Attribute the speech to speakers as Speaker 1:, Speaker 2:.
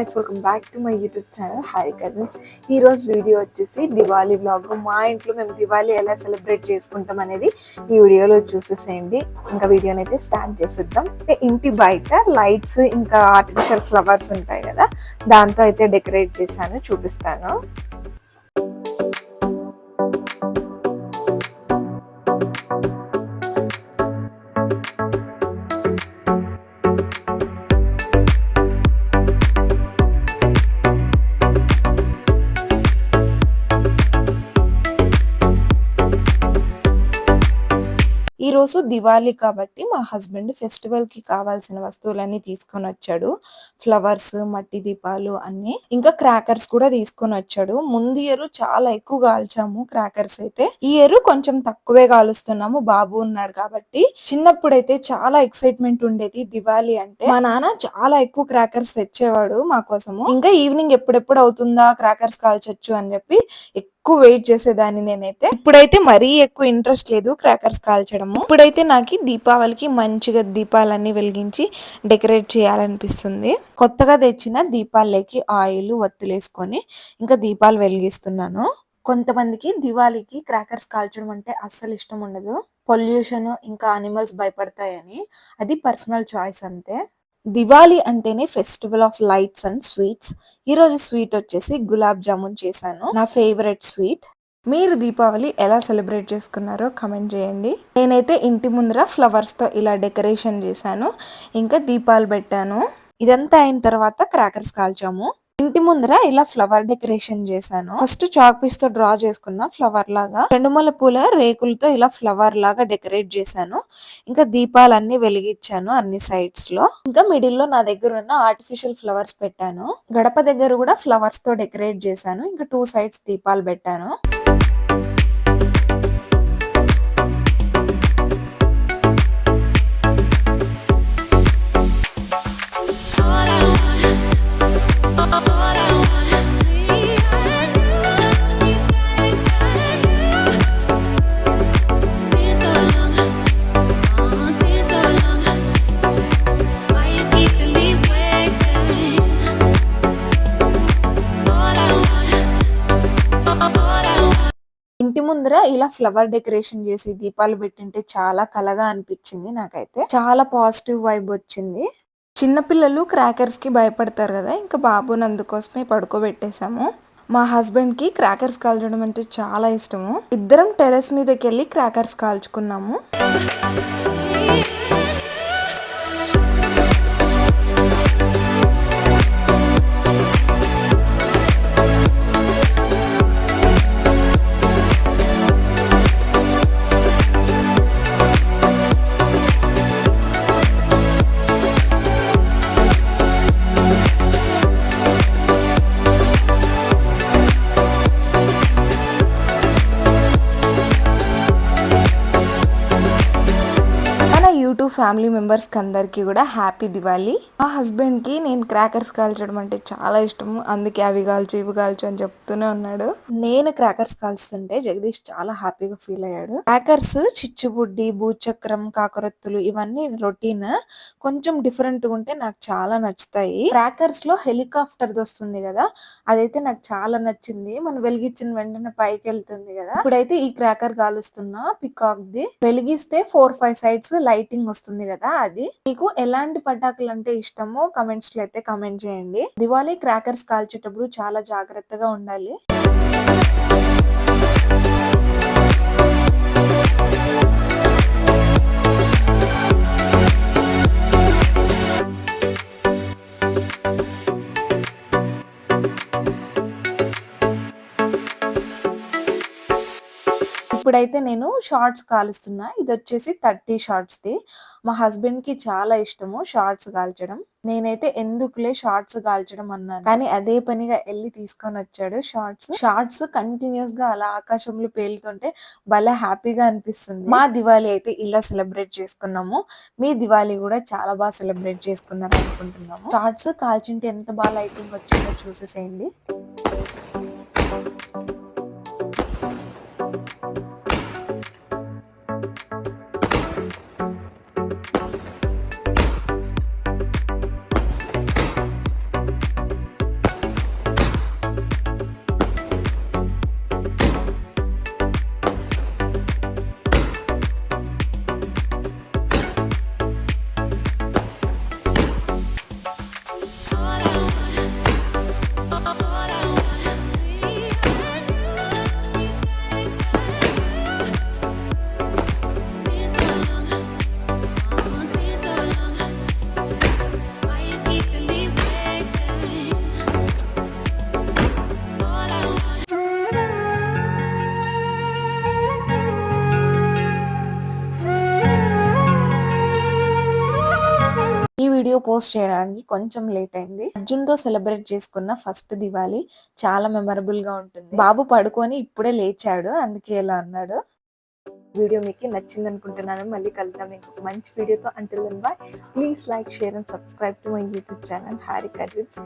Speaker 1: Welcome back to my YouTube channel hi cousins ఈరోజు video వచ్చేసి Diwali blog మా ఇంట్లో మేము దివాళీ ఎలా సెలబ్రేట్ చేసుకుంటాం అనేది ఈ వీడియోలో చూసేసేయండి. ఇంకా వీడియోని అయితే స్టార్ట్ చేసేద్దాం. అంటే ఇంటి బయట లైట్స్ ఇంకా ఆర్టిఫిషియల్ ఫ్లవర్స్ ఉంటాయి కదా దాంతో అయితే డెకరేట్ చేశాను చూపిస్తాను. ఈ రోజు దివాళీ కాబట్టి మా హస్బెండ్ ఫెస్టివల్కి కావాల్సిన వస్తువులన్నీ తీసుకొని వచ్చాడు. ఫ్లవర్స్ మట్టి దీపాలు అన్ని. ఇంకా క్రాకర్స్ కూడా తీసుకొని వచ్చాడు. ముందు ఇయర్ చాలా ఎక్కువ కాల్చాము క్రాకర్స్ అయితే. ఈ ఇయర్ కొంచెం తక్కువే కాలుస్తున్నాము. బాబు ఉన్నాడు కాబట్టి చిన్నప్పుడైతే చాలా ఎక్సైట్మెంట్ ఉండేది దివాళీ అంటే. మా నాన్న చాలా ఎక్కువ క్రాకర్స్ తెచ్చేవాడు మా కోసము. ఇంకా ఈవినింగ్ ఎప్పుడెప్పుడు అవుతుందా క్రాకర్స్ కాల్చొచ్చు అని చెప్పి ఎక్కువ వెయిట్ చేసేదాన్ని నేనైతే. ఇప్పుడైతే మరీ ఎక్కువ ఇంట్రెస్ట్ లేదు క్రాకర్స్ కాల్చడము. ఇప్పుడైతే నాకు దీపావళికి మంచిగా దీపాలన్నీ వెలిగించి డెకరేట్ చేయాలనిపిస్తుంది. కొత్తగా తెచ్చిన దీపాలకి ఆయిల్ వత్తులేసుకొని ఇంకా దీపాలు వెలిగిస్తున్నాను. కొంతమందికి దివాళీకి క్రాకర్స్ కాల్చడం అంటే అస్సలు ఇష్టం ఉండదు. పొల్యూషన్ ఇంకా అనిమల్స్ భయపడతాయని. అది పర్సనల్ చాయిస్ అంతే. దివాళీ అంటేనే festival of lights and sweets. ఈరోజు స్వీట్ వచ్చేసి గులాబ్ జామున్ చేశాను. నా ఫేవరెట్ స్వీట్. మీరు దీపావళి ఎలా సెలబ్రేట్ చేసుకున్నారో కమెంట్ చేయండి. నేనైతే ఇంటి ముందర ఫ్లవర్స్తో ఇలా డెకరేషన్ చేశాను. ఇంకా దీపాలు పెట్టాను. ఇదంతా అయిన తర్వాత క్రాకర్స్ కాల్చాము. ఇంటి ముందర ఇలా ఫ్లవర్ డెకరేషన్ చేశాను. ఫస్ట్ చాక్ పీస్తో డ్రా చేసుకున్న ఫ్లవర్ లాగా. చెండుమల పూల రేకులతో ఇలా ఫ్లవర్ లాగా డెకరేట్ చేశాను. ఇంకా దీపాలన్నీ వెలిగించాను అన్ని సైడ్స్లో. ఇంకా మిడిల్లో నా దగ్గర ఉన్న ఆర్టిఫిషియల్ ఫ్లవర్స్ పెట్టాను. గడప దగ్గర కూడా ఫ్లవర్స్తో డెకరేట్ చేశాను. ఇంకా టూ సైడ్స్ దీపాలు పెట్టాను. ఇంటి ముందర ఇలా ఫ్లవర్ డెకరేషన్ చేసి దీపాలు పెట్టింటే చాలా కలగా అనిపించింది నాకైతే. చాలా పాజిటివ్ వైబ్ వచ్చింది. చిన్నపిల్లలు క్రాకర్స్కి భయపడతారు కదా ఇంకా బాబుని అందుకోసమే పడుకోబెట్టేశాము. మా హస్బెండ్కి క్రాకర్స్ కాల్చడం అంటే చాలా ఇష్టము. ఇద్దరం టెర్రస్ మీదకి వెళ్ళి క్రాకర్స్ కాల్చుకున్నాము. టు ఫ్యామిలీ మెంబర్స్కి అందరికి కూడా హ్యాపీ దివాళీ. మా హస్బెండ్కి నేను క్రాకర్స్ కాల్చడం అంటే చాలా ఇష్టము. అందుకే అవి కాల్చు ఇవి కాల్చు అని చెప్తూనే ఉన్నాడు. నేను క్రాకర్స్ కాల్చుతుంటే జగదీష్ చాలా హ్యాపీగా ఫీల్ అయ్యాడు. క్రాకర్స్ చిచ్చుబుడ్డి భూచక్రం కాకరొత్తులు ఇవన్నీ రొటీన్ కొంచెం డిఫరెంట్ ఉంటే నాకు చాలా నచ్చుతాయి. క్రాకర్స్లో హెలికాప్టర్ వస్తుంది కదా అదైతే నాకు చాలా నచ్చింది. మనం వెలిగించిన వెంటనే పైకి వెళ్తుంది కదా. ఇప్పుడైతే ఈ క్రాకర్ కాలుస్తున్నా పికాక్ ది వెలిగిస్తే ఫోర్ ఫైవ్ సైడ్స్ లైటింగ్ వస్తుంది కదా అది. మీకు ఎలాంటి పటాకులు అంటే ఇష్టమో కమెంట్స్లో అయితే కమెంట్ చేయండి. దివాళీ క్రాకర్స్ కాల్చేటప్పుడు చాలా జాగ్రత్తగా ఉండాలి. ఇప్పుడైతే నేను షార్ట్స్ కాలుస్తున్నా. ఇది వచ్చేసి థర్టీ షార్ట్స్ ది మా హస్బెండ్కి చాలా ఇష్టము షార్ట్స్ కాల్చడం. నేనైతే ఎందుకులే షార్ట్స్ కాల్చడం అన్నాను. కానీ అదే పనిగా వెళ్ళి తీసుకొని వచ్చాడు షార్ట్స్. షార్ట్స్ కంటిన్యూస్గా అలా ఆకాశంలో పేలుతుంటే భలే హ్యాపీగా అనిపిస్తుంది. మా దివాళీ అయితే ఇలా సెలబ్రేట్ చేసుకున్నాము. మీ దివాళీ కూడా చాలా బాగా సెలబ్రేట్ చేసుకున్నారు అనుకుంటున్నాము షార్ట్స్ కాల్చింటే ఎంత బాగా లైటింగ్ వచ్చిందో చూసేసేయండి. ఈ వీడియో పోస్ట్ చేయడానికి కొంచెం లేట్ అయింది. అర్జున్తో సెలబ్రేట్ చేసుకున్న ఫస్ట్ దివాళీ చాలా మెమరబుల్గా ఉంటుంది. బాబు పడుకొని ఇప్పుడే లేచాడు అందుకే ఇలా అన్నాడు. వీడియో మీకు నచ్చింది అనుకుంటున్నాను మళ్ళీ కలుద్దాం. ఇంకొక మంచి వీడియోతో until bye please like share and subscribe to my YouTube channel Harika drips